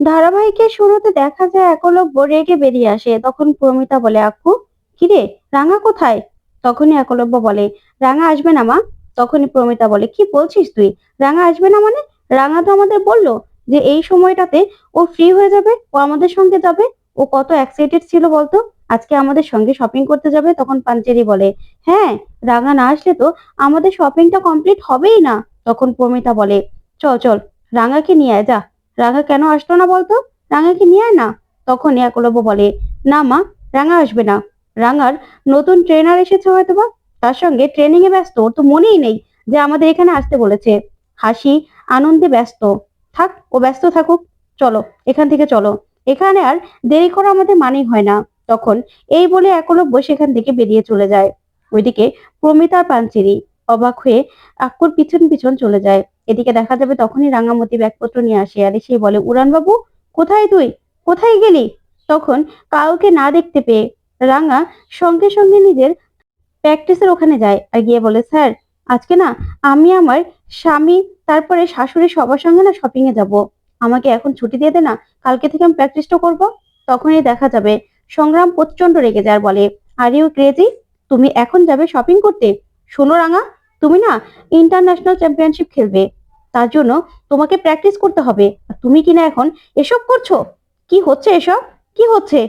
ধারাবাহিকের শুরুতে দেখা যায় একলব্য রেগে বেরিয়ে আসে। তখন প্রমিতা বলে, আক্কু, কিরে, রাঙা কোথায়? তখনই একলব্য বলে, রাঙা আসবে না, মা। তখনই প্রমিতা বলে, কি বলছিস তুই? রাঙা আসবে না মানে? রাঙা তো আমাদের বলল যে এই সময়টাতে ও ফ্রি হয়ে যাবে, ও আমাদের সঙ্গে যাবে, ও কত এক্সাইটেড ছিল বলতো? আজকে আমাদের সঙ্গে শপিং করতে যাবে? তখন পাঞ্চেরি বলে হ্যাঁ রাঙা না আসলে তো আমাদের শপিংটা কমপ্লিট হবেই না। তখন প্রমিতা বলে, চল চল, রাঙাকে নিয়ে আয়, যা। রাঙা কেন আসলো না বলতো? রাঙাকে নিয়ে আয় না। তখন একলব্য বলে, না মা, রাঙা আসবে না। রাঙার নতুন ট্রেনার এসেছে হয়তো বা তার সঙ্গে ট্রেনিং এ ব্যস্ত, ওর তো মনেই নেই যে আমাদের এখানে আসতে বলেছে। হাসি, আনন্দে ব্যস্ত। থাক, ও ব্যস্ত থাকুক। চলো, এখান থেকে চলো। এখানে আর দেরি করা আমাদের মানেই হয় না। তখন এই বলে একলব্য সেখান থেকে বেরিয়ে চলে যায়। ওইদিকে প্রমিতার পাঞ্চেরি অবাক হয়ে আক্কুর পিছন পিছন চলে যায়। এদিকে দেখা যাবে তখনই রাঙামতি ব্যাগপত্র নিয়ে আসে আর সে বলে, উড়ানবাবু, কোথায় তুই? কোথায় গেলি? তখন কাউকে না দেখতে পেয়ে রাঙা সঙ্গে সঙ্গে নিজের প্র্যাকটিসের ওখানে যায় আর গিয়ে বলে, স্যার, আজকে না আমি আমার স্বামী, তারপরে শাশুড়ি সবার সঙ্গে না শপিং এ যাব। আমাকে এখন ছুটি দিয়ে দে না, কালকে থেকে আমি প্র্যাকটিসটা করব। তখনই দেখা যাবে সংগ্রাম প্রচণ্ড রেগে যায় আর বলে, আর ইউ ক্রেজি, তুমি এখন যাবে শপিং করতে? শোনো রাঙা তুমি না ইন্টারন্যাশনাল চ্যাম্পিয়নশিপ খেলবে। তার জন্য তোমাকে প্র্যাকটিস করতে হবে। তুমি কিনা এখন এসব করছ? কি হচ্ছে এসব? কি হচ্ছে?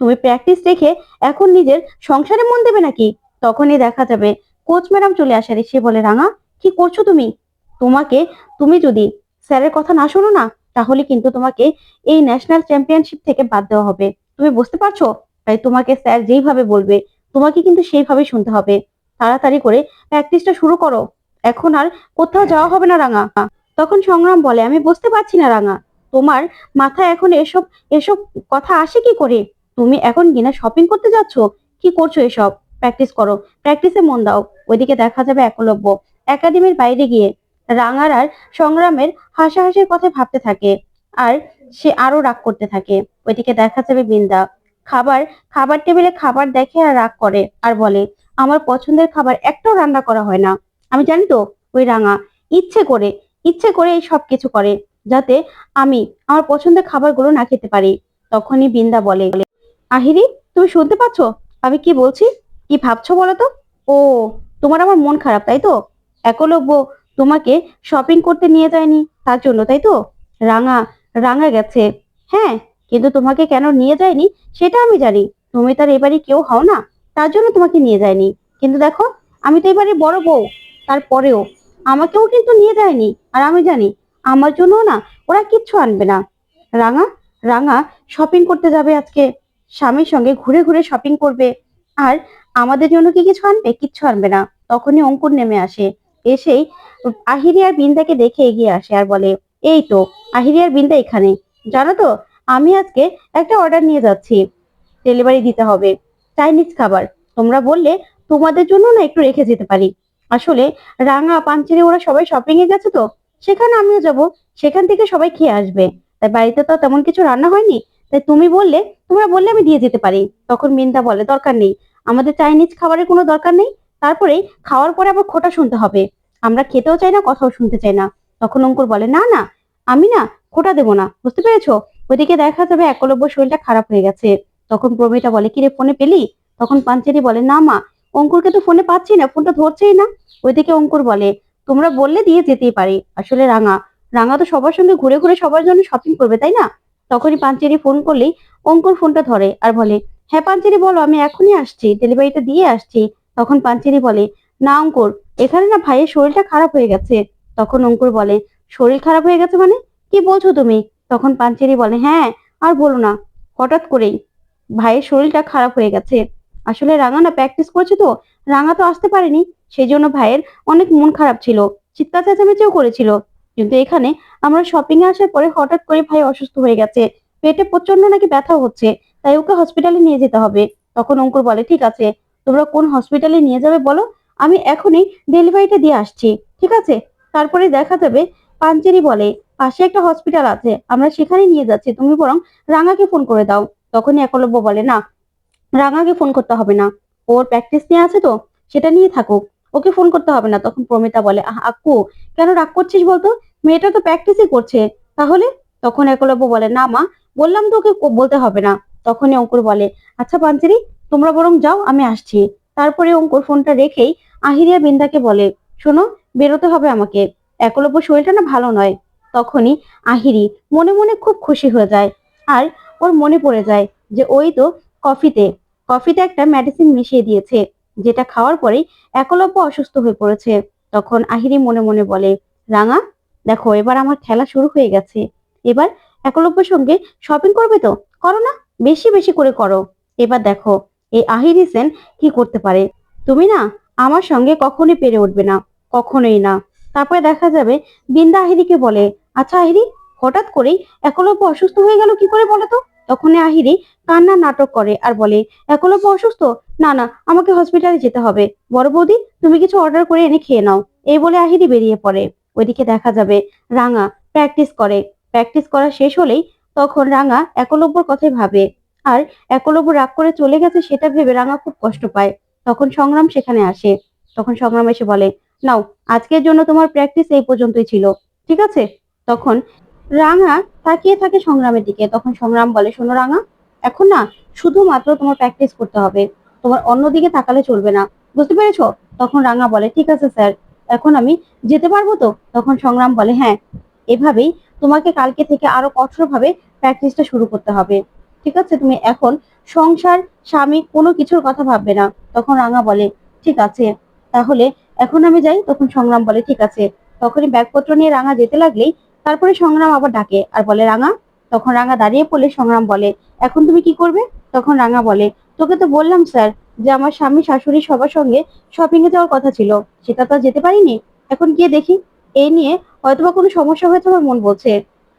তুমি প্র্যাকটিস রেখে এখন নিজের সংসারে মন দেবে নাকি? তখনই দেখা যাবে কোচ ম্যাডাম চলে আসার সে বলে, রাঙা, কি করছ তুমি? তোমাকে, তুমি যদি স্যারের কথা না শোনো না, তাহলে কিন্তু তোমাকে এই ন্যাশনাল চ্যাম্পিয়নশিপ থেকে বাদ দেওয়া হবে। তুমি বুঝতে পারছ? তাই তোমাকে স্যার যেইভাবে বলবে, তোমাকে কিন্তু সেইভাবে শুনতে হবে। তাড়াতাড়ি করে প্র্যাকটিসটা শুরু করো। এখন আর কোথাও যাওয়া হবে না, রাঙা। তখন সংগ্রাম বলে, আমি বুঝতে পারছি না, রাঙা। তোমার মাথায় এখন এসব এসব কথা আসে কি করে? তুমি এখন কিনা শপিং করতে যাচ্ছ? কি করছ এসব? প্র্যাকটিস করো। প্র্যাকটিসে মন দাও। ওইদিকে দেখা যাবে একলব্য। একাডেমির বাইরে গিয়ে রাঙার আর সংগ্রামের হাসাহাসির কথা ভাবতে থাকে। আর সে আরও রাগ করতে থাকে। ওইদিকে দেখা যাবে বিন্দা। খাবার খাবার টেবিলে খাবার দেখে আর রাগ করে। আর বলে আমার পছন্দের খাবার একটাও রান্না করা হয় না। আমি জানি তো, ওই রাঙা। ইচ্ছে করে ইচ্ছে করে এই সব কিছু করে, যাতে আমি আমার পছন্দের খাবারগুলো না খেতে পারি। তখনই বিন্দা বলে, আহিরি, তুমি শুনতে পাচ্ছ? আমি কি বলছি? কি ভাবছ বলো তো? ও, তোমার আমার মন খারাপ, তাই তো? একলব্য তোমাকে শপিং করতে নিয়ে যায়নি, তার জন্য, তাই তো? রাঙা রাঙা গেছে। হ্যাঁ কিন্তু তোমাকে কেন নিয়ে যায়নি, সেটা আমি জানি। তুমি তার এবারে কেউ হও না। তার জন্য তোমাকে নিয়ে যায়নি। কিন্তু দেখো, আমি তো এবারে বড় বউ, তারপরেও আমাকেও কিন্তু নিয়ে যায়নি। আর আমি জানি, আমার জন্য না, ওরা কিচ্ছু আনবে না। রাঙা রাঙা শপিং করতে যাবে আজকে। স্বামীর সঙ্গে ঘুরে ঘুরে শপিং করবে। আর আমাদের জন্য কি কিছু আনবে? কিচ্ছু আনবে না। তখনই অঙ্কুর নেমে আসে। এসেই আহিরি আর বিন্দাকে দেখে এগিয়ে আসে আর বলে, এই তো, আহিরি আর বিন্দা এখানে। জানো তো, আমি আজকে একটা অর্ডার নিয়ে যাচ্ছি। ডেলিভারি দিতে হবে। চাইনিজ খাবার। তোমরা বললে, তোমাদের জন্য না একটু রেখে যেতে পারি। আসলে রাঙা পাঞ্চেরি ওরা সবাই শপিং এ গেছে তো, সেখানে আমিও যাব। সেখান থেকে সবাই খেয়ে আসবে। তাই বাড়িতে তো তেমন কিছু রান্না হয়নি। তাই তুমি বললে, তোমরা বললে আমি দিয়ে যেতে পারি। তখন মিন্তা বলে, দরকার নেই। আমাদের চাইনিজ খাবারের কোনো দরকার নেই। তারপরে খাওয়ার পরে আবার খোটা শুনতে হবে। আমরা খেতেও চাই না, কথাও শুনতে চাই না। তখন অঙ্কুর বলে, না না, আমি না খোটা দেবো না। বুঝতে পেরেছ? ওইদিকে দেখা যাবে একলব্য শরীরটা খারাপ হয়ে গেছে। তখন প্রমিতা বলে, কিরে, ফোনে পেলি? তখন পাঞ্চেরি বলে, না মা, অঙ্কুরকে তো ফোনে পাচ্ছি না, ফোনটা ধরছেই না। ওইদিকে অঙ্কুর বলে, তোমরা বললে দিয়ে যেতেই পারি। আসলে রাঙা রাঙা তো সবার সঙ্গে ঘুরে ঘুরে সবার জন্য শপিং করবে, তাই না? তখনই পাঞ্চেরি ফোন করলেই অঙ্কুর ফোনটা ধরে আর বলে হ্যাঁ পাঞ্চেরি, বলো, আমি এখনই আসছি ডেলিভারিটা দিয়ে আসছি। তখন পাঞ্চেরি বলে, না অঙ্কুর, এখানে না ভাইয়ের শরীরটা খারাপ হয়ে গেছে। তখন অঙ্কুর বলে, শরীর খারাপ হয়ে গেছে মানে? কি বলছো তুমি? তখন পাঞ্চেরি বলে হ্যাঁ আর বলো না। হঠাৎ করেই ভাইয়ের শরীরটা খারাপ হয়ে গেছে। আসলে রাঙা না প্র্যাকটিস করছে তো, রাঙা তো আসতে পারেনি সেই জন্য ভাইয়ের অনেক মন খারাপ ছিল, চিৎকার চেঁচামেচিও করেছিল। কিন্তু এখানে আমরা শপিং এ আসার পরে হঠাৎ করে ভাই অসুস্থ হয়ে গেছে, পেটে প্রচণ্ড নাকি ব্যথা হচ্ছে, তাই ওকে হসপিটালে নিয়ে যেতে হবে। তখন অঙ্কুর বলে, ঠিক আছে, তোমরা কোন হসপিটালে নিয়ে যাবে বলো, আমি এখনই ডেলিভারিটা দিয়ে আসছি, ঠিক আছে? তারপরে দেখা যাবে, পাঞ্চেরি বলে, পাশে একটা হসপিটাল আছে, আমরা সেখানে নিয়ে যাচ্ছি, তুমি বরং রাঙাকে ফোন করে দাও। তখনই একলব্য বলে, না, রাঙাকে ফোন করতে হবে না। ওর প্র্যাকটিস নিয়ে আছে তো, সেটা নিয়ে থাকুক। ওকে ফোন করতে হবে না। তখন প্রমিতা বলে আক্কু, কেন রাগ করছিস বলতো? মেয়েটা তো প্র্যাকটিসই করছে। তাহলে? তখন একলব্য বলে, না মা, বললাম তো ওকে বলতে হবে না। তখনই অঙ্কুর বলে আচ্ছা পাঞ্চেরি, তোমরা বরং যাও, আমি আসছি। তারপরে অঙ্কুর ফোনটা রেখেই আহিরিয়া বিন্দাকে বলে, শোনো, বেরোতে হবে আমাকে। একলব্য শরীরটা না ভালো নয়। তখনই আহিরি মনে মনে খুব খুশি হয়ে যায়। আর ওর মনে পড়ে যায় যে ওই তো কফিতে কফিতে একটা মেডিসিন মিশিয়ে দিয়েছে, যেটা খাওয়ার পরেই একলব্য অসুস্থ হয়ে পড়েছে। তখন আহিরি মনে মনে বলে, রাঙা, দেখো, এবার আমার খেলা শুরু হয়ে গেছে। এবার একলব্যের সঙ্গে শপিং করবে তো? করো না, বেশি বেশি করে করো। এবার দেখো, এই আহিরি সেন কি করতে পারে? তুমি না আমার সঙ্গে কখনোই পেরে উঠবে না, কখনোই না। তারপরে দেখা যাবে বিন্দা আহিরিকে বলে আচ্ছা আহিরি, হঠাৎ করেই একলব্য অসুস্থ হয়ে গেল কি করে বলো তো? তখন আহিরি কান্নার নাটক করে আর বলে একলব্য অসুস্থ? না না, আমাকে হসপিটালে যেতে হবে। বড় বৌদি, তুমি কিছু অর্ডার করে এনে খেয়ে নাও। এই বলে আহিরি বেরিয়ে পড়ে। ওইদিকে দেখা যাবে রাঙা প্র্যাকটিস করে। প্র্যাকটিস করা শেষ হলেই তখন রাঙা একলব্যর কথাই ভাবে। আর একলব্য রাগ করে চলে গেছে সেটা ভেবে রাঙা খুব কষ্ট পায়। তখন সংগ্রাম সেখানে আসে। তখন সংগ্রাম এসে বলে, নাও, আজকের জন্য তোমার প্র্যাকটিস এই পর্যন্তই ছিল। ঠিক আছে? তখন রাঙা তাকিয়ে থাকে সংগ্রামের দিকে। তখন সংগ্রাম বলে, শোনো রাঙা, এখন না শুধুমাত্র তোমার প্র্যাকটিস করতে হবে। তোমার অন্যদিকে তাকালে চলবে না। বুঝতে পেরেছ? তখন রাঙা বলে, ঠিক আছে স্যার, এখন আমি যেতে পারব তো? তখন সংগ্রাম বলে হ্যাঁ এভাবেই তোমাকে কালকে থেকে আরও কঠোরভাবে প্র্যাকটিসটা শুরু করতে হবে। ঠিক আছে? তুমি এখন সংসার, স্বামী কোনো কিছুর কথা ভাববে না। তখন রাঙা বলে, ঠিক আছে, তাহলে এখন আমি যাই? তখন সংগ্রাম বলে, ঠিক আছে। তখনই ব্যাগপত্র নিয়ে রাঙা যেতে লাগলেই তারপরে সংগ্রাম আবার ডাকে আর বলে, রাঙা, তখন রাঙা দাঁড়িয়ে পড়লে সংগ্রাম বলে, এখন তুমি কি করবে? তখন রাঙা বলে, তোকে তো বললাম, স্যার, যে আমার স্বামী, শাশুড়ি সবার সঙ্গে শপিং এ যাওয়ার কথা ছিল, সেটা তো যেতে পারিনি। এখন গিয়ে দেখি, এই নিয়ে হয়তোবা কোনো সমস্যা হয়েছে আমার মন বলছে।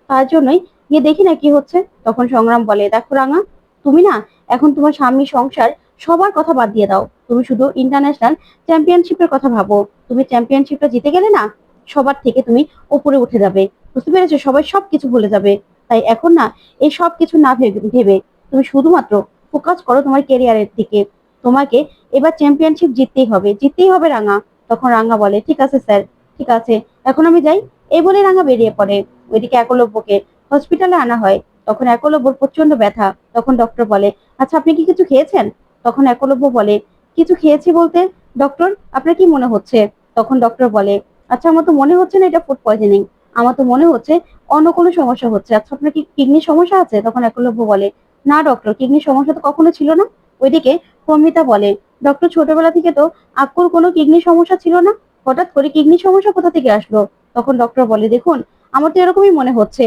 তার জন্যই গিয়ে দেখি না কি হচ্ছে। তখন সংগ্রাম বলে, দেখো রাঙা, তুমি না এখন তোমার স্বামী, সংসার সবার কথা বাদ দিয়ে দাও। তুমি শুধু ইন্টারন্যাশনাল চ্যাম্পিয়নশিপের কথা ভাবো। তুমি চ্যাম্পিয়নশিপটা জিতে গেলে না সবার থেকে তুমি উপরে উঠে যাবে। বুঝতে পেরেছ? সবাই সবকিছু ভুলে যাবে। তাই এখন না, এই সব কিছু না ভেবে ভেবে তুমি শুধুমাত্র ফোকাস করো তোমার কেরিয়ারের দিকে। তোমাকে এবার চ্যাম্পিয়নশিপ জিততেই হবে। জিততেই হবে রাঙা। তখন রাঙা বলে, ঠিক আছে স্যার ঠিক আছে। এখন আমি যাই। এই বলে রাঙা বেরিয়ে পড়ে। ওইদিকে একলব্যকে হসপিটালে আনা হয়। তখন একলব্যর প্রচণ্ড ব্যথা। তখন ডক্টর বলে আচ্ছা আপনি কি কিছু খেয়েছেন? তখন একলব্য বলে, কিছু খেয়েছি বলতে ডক্টর আপনার কি মনে হচ্ছে? তখন ডক্টর বলে আচ্ছা আমার তো মনে হচ্ছে না, এটা ফুড পয়জনিং আমার তো মনে হচ্ছে অন্য কোনো সমস্যা হচ্ছে। আচ্ছা আপনার কি কিডনির সমস্যা আছে? তখন একলব্য বলে, না ডক্টর কিডনির সমস্যা তো কখনো ছিল না। ওইদিকে প্রমিতা বলে ডক্টর ছোটবেলা থেকে তো আক্কুর কোনো কিডনির সমস্যা ছিল না? হঠাৎ করে কিডনির সমস্যা কোথা থেকে আসলো? তখন ডক্টর বলে, দেখুন, আমার তো এরকমই মনে হচ্ছে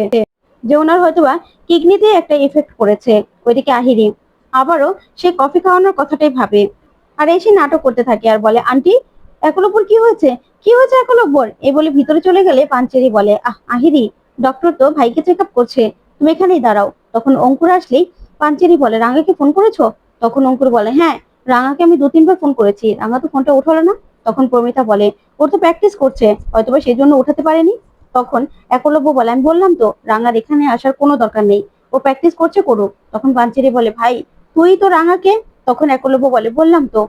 যে ওনার হয়তোবা কিডনিতে একটা এফেক্ট করেছে ওইদিকে আহিরি, আবারও সে কফি খাওয়ানোর কথাটাই ভাবে। আর এসে নাটক করতে থাকে। আর বলে, আন্টি একলব্বর কি হয়েছে? কি হয়েছে একলব্বর এ বলে ভিতরে চলে গেলে পাঞ্চেরি বলে, আহ, আহিরি ডক্টর তো ভাইকে চেক আপ করছে। তুমি এখানেই দাঁড়াও। তখন অঙ্কুর আসলেই পাঞ্চেরি বলে, রাঙাকে ফোন করেছ? তখন অঙ্কুর বলে হ্যাঁ রাঙাকে আমি দু তিনবার ফোন করেছি। রাঙা তো ফোনটা উঠালো না। তখন প্রমিতা বলে, ওর তো প্র্যাকটিস করছে, হয়তোবা সেই জন্য উঠাতে পারেনি। তখন একলব্য বলে, আমি বললাম তো, রাঙার এখানে আসার কোনো দরকার নেই। ও প্র্যাকটিস করছে করুক। তখন পাঞ্চেরি বলে, ভাই, তুই তো রাঙাকে? তখন একলব্য বলে, বললাম তো,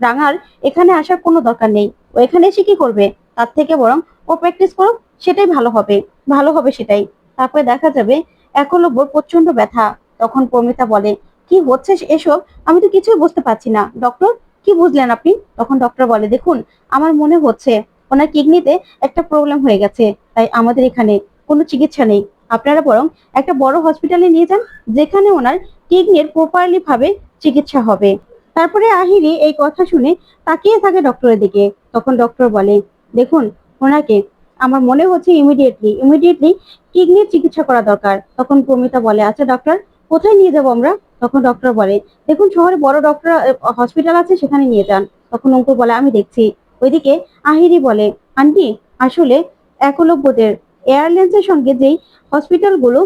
রাঙার এখানে আসার কোনো দরকার নেই। ও এখানে এসে কি করবে? তার থেকে বরং ও প্র্যাকটিস করুক, সেটাই ভালো হবে। ভালো হবে সেটাই। তারপরে দেখা যাবে একলব্যর প্রচণ্ড ব্যথা। তখন প্রমিতা বলে, কি হচ্ছে এসব? আমি তো কিছুই বুঝতে পারছি না। ডক্টর কি বুঝলেন আপনি? তখন ডক্টর বলে, দেখুন, আমার মনে হচ্ছে ওনার কিডনিতে একটা প্রবলেম হয়ে গেছে। তাই আমাদের এখানে কোনো চিকিৎসা নেই। আপনারা বরং একটা বড় হসপিটালে নিয়ে যান, যেখানে ওনার কিডনির প্রপারলি ভাবে চিকিৎসা হবে। তারপরে আহিরি এই কথা শুনে তাকিয়ে থাকে ডক্টরের দিকে। তখন ডক্টর বলে, দেখুন, ওনাকে আমার মনে হচ্ছে ইমিডিয়েটলি ইমিডিয়েটলি কিডনির চিকিৎসা করা দরকার। তখন প্রমিতা বলে আচ্ছা ডক্টর কোথায় নিয়ে যাব আমরা? তখন ডক্টর বলে, দেখুন, শহরে বড় ডক্টর হসপিটাল আছে, সেখানে নিয়ে যান। তখন অঙ্কুর বলে, আমি দেখছি। ওইদিকে আহিরি বলে, আন্টি, আসলে একলব্যদের এয়ারলাইন্সের সঙ্গে যেই হসপিটালগুলো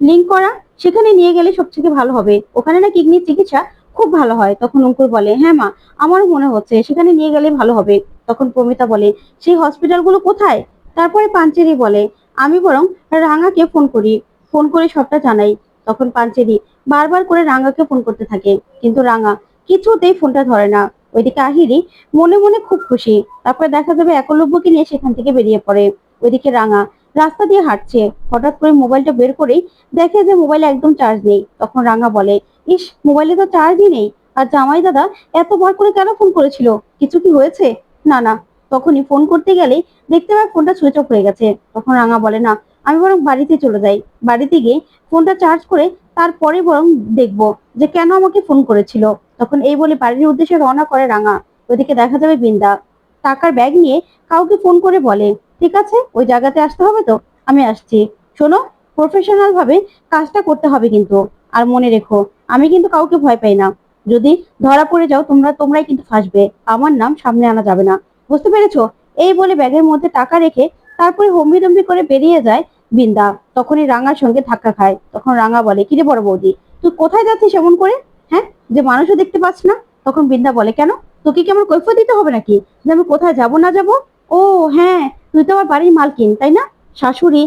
লিঙ্ক করা, সেখানে নিয়ে গেলে সবথেকে ভালো হবে। ওখানে না কিডনির চিকিৎসা খুব ভালো হয়। তখন অঙ্কুর বলে হ্যাঁ মা, আমারও মনে হচ্ছে, সেখানে নিয়ে গেলে ভালো হবে। তখন প্রমিতা বলে, সেই হসপিটালগুলো কোথায়? তারপরে পাঞ্চেরি বলে, আমি বরং রাঙাকে ফোন করি ফোন করে সবটা জানাই। তখন পাঞ্চেরি, বারবার করে রাঙাকে ফোন করতে থাকে, কিন্তু রাঙা কিছুতেই ফোনটা ধরে না। ওইদিকে আহিরি মনে মনে খুব খুশি, তারপরে দেখা যাবে একলব্যকে নিয়ে সেখান থেকে বেরিয়ে পড়ে। ওইদিকে রাঙা রাস্তা দিয়ে হাঁটছে। হঠাৎ করে মোবাইলটা বের করেই দেখে যে মোবাইলে একদম চার্জ নেই। তখন রাঙা বলে, ইস, মোবাইলে তো চার্জই নেই। আর জামাই দাদা এতবার করে কেন ফোন করেছিল? কিছু কি হয়েছে? না না। তখনই ফোন করতে গেলেই দেখতে পায় ফোনটা সুইচ অফ হয়ে গেছে। তখন রাঙা বলে, না, আমি বরং বাড়িতে চলে যাই। বাড়িতে গিয়ে ফোনটা চার্জ করে তারপরে বরং দেখব যে কেন আমাকে ফোন করেছিল। তখন এই বলে বাড়ির উদ্দেশ্যে রওনা করে রাঙা। ওইদিকে দেখা যাবে বিন্দা। টাকার ব্যাগ নিয়ে কাউকে ফোন করে বলে ঠিক আছে? ওই জায়গাতে আসতে হবে তো? আমি আসছি। শোনো প্রফেশনাল ভাবে কাজটা করতে হবে কিন্তু। আর মনে রেখো, আমি কিন্তু কাউকে ভয় পাই না। যদি ধরা পড়ে যাও, তোমরা, তোমরাই কিন্তু ফাঁসবে। আমার নাম সামনে আনা যাবে না। বুঝতে পেরেছ? এই বলে ব্যাগের মধ্যে টাকা রেখে তারপরে হম্বিদম্বি করে বেরিয়ে যায় বিন্দা। তখনই রাঙার সঙ্গে ধাক্কা খায়। তখন রাঙা বলে, কিরে বড় বৌদি, তুই কোথায় যাচ্ছিস এমন করে? হ্যাঁ? যে মানুষও দেখতে পাচ্ছ না? তখন বিন্দা বলে, কেন? তোকে কি আমার কৈফিয়ত দিতে হবে নাকি? যে আমি কোথায় যাব না যাব? ও হ্যাঁ তুই তো আমার বাড়ির মালকিন, তাই না? শাশুড়ি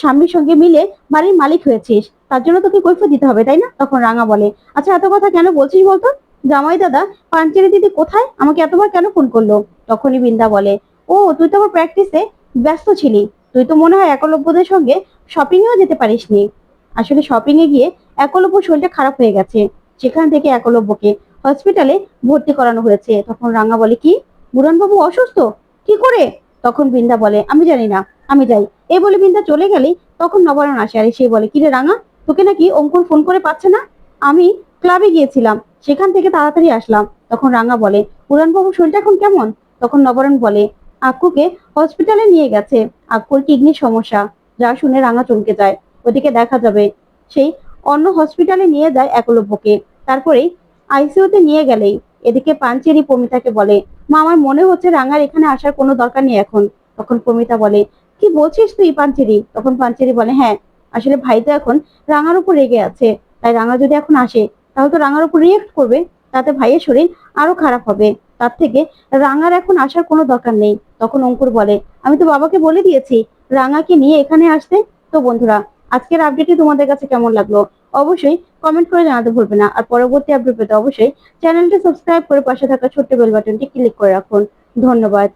স্বামীর সঙ্গে মিলে বাড়ির মালিক হয়েছিস, তার জন্য তোকে কৈফিয়ত দিতে হবে, তাই না? তখন রাঙা বলে। আচ্ছা এত কথা কেন বলছিস বলতো? জামাই দাদা, পাঞ্চেরি দিদি কোথায়? আমাকে এতবার কেন ফোন করল? তখনই বিন্দা বলে, ও, তুই তো আমার প্র্যাকটিসে ব্যস্ত ছিলি। তুই তো মনে হয় একলব্যদের সঙ্গে শপিং এও যেতে পারিসনি। আসলে শপিং এ গিয়ে একলব্য শরীরটা খারাপ হয়ে গেছে। সেখান থেকে একলব্যকে হসপিটালে ভর্তি করানো হয়েছে। তখন রাঙা বলে, কি? বুড়ানবাবু অসুস্থ? কি করে? তখন বৃন্দা বলে, আমি জানি না, আমি যাই। এই বলে বৃন্দা চলে গেলেই তখন নবায়ন আসে। আর সে বলে, কি রে রাঙা, তোকে নাকি অঙ্কুর ফোন করে পাচ্ছে না? আমি ক্লাবে গিয়েছিলাম, সেখান থেকে তাড়াতাড়ি আসলাম। তখন রাঙা বলে বুড়ানবাবুর শরীরটা এখন কেমন? তখন নবরণ বলে, আক্কুকে হসপিটালে নিয়ে গেছে। আক্কুর কিডনির সমস্যা, যা শুনে রাঙা চমকে যায়। ওদিকে দেখা যাবে সেই অন্য হসপিটালে নিয়ে যায় একলব্যকে। তারপরেই আইসিইউতে নিয়ে গেলেই এদিকে পাঞ্চেরি পমিতাকে বলে মা, আমার মনে হচ্ছে রাঙার এখানে আসার কোনো দরকার নেই এখন। তখন পমিতা বলে, কি বলছিস তুই, পাঞ্চেরি? তখন পাঞ্চেরি বলে হ্যাঁ আসলে ভাই তো এখন রাঙার উপর রেগে আছে, তাই রাঙা যদি এখন আসে, তাহলে তো রাঙার উপর রিয়েক্ট করবে, তাতে ভাইয়ের শরীর আরও খারাপ হবে। তার থেকে রাঙার এখন আসার কোনো দরকার নেই। তখন অঙ্কুর বলে, আমি তো বাবাকে বলে দিয়েছি, রাঙাকে নিয়ে এখানে আসতে। তো বন্ধুরা, আজকের আপডেটটি তোমাদের কাছে কেমন লাগল? অবশ্যই কমেন্ট করে জানাতে ভুলবে না। আর পরবর্তী আপডেট পেতে অবশ্যই চ্যানেলটি সাবস্ক্রাইব করে পাশে থাকা ছোট্ট বেল বাটনটি ক্লিক করে রাখুন। ধন্যবাদ।